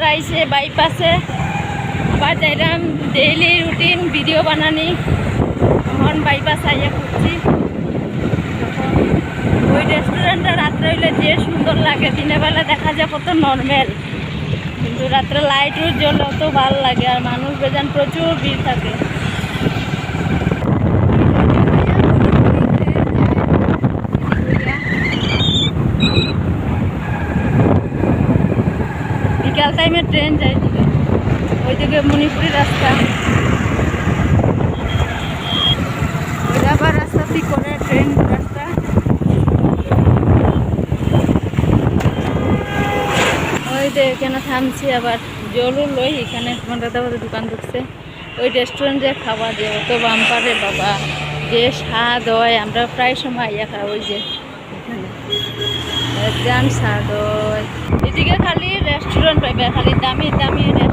রাইসে বাইপাসে। আবার যাইলাম ডেইলি রুটিন ভিডিও বানানি। তখন বাইপাস আইয়া করছি ওই রেস্টুরেন্টটা রাত্রে হইলে যে সুন্দর লাগে, দিনের বেলা দেখা যায় কত নর্মেল কিন্তু রাত্রে লাইট উঠ জ্বলে অত ভালো লাগে, আর মানুষ বেজান প্রচুর ভিড় থাকে। ট্রেন যায়। দিকে ওইদিকে মণিপুরি রাস্তা আবার রাস্তা করে ট্রেন রাস্তা। ওই যে এখানে থামছি আবার। জলও লই, এখানে ঘণ্টা দোকান ঢুকছে। ওই রেস্টুরেন্টে খাওয়া দিয়ে অত বাম্পারে বাবা। যে স্বাদ হয়, আমরা প্রায় সময় ইয়া খাই ওই যে। এখানে স্বাদ হয় এদিকে খালি রেস্টুরেন্ট পাইবে খালি দামি দামি রেস্টুরেন্ট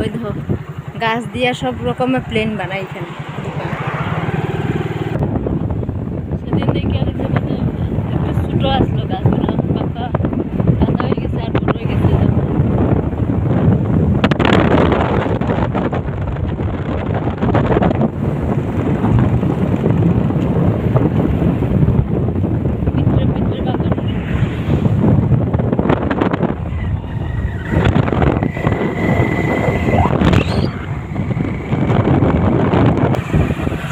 ওই ধর, গাছ দিয়া সব রকমের প্লেন বানাই এখানে। সেদিন দেখি মানে একটু ছোটো আসলো গাছগুলো পাকা কাঁচা হয়ে গেছে আর বড় হয়ে গেছে দেখো ভিতরে ভিতরে বাগান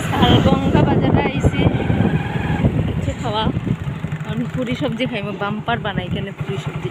শালগঙ্গা বাজারে আইছি কিছু খাওয়া আমি পুরি সবজি খাইব বাম্পার বানাই কেন পুরি সবজি।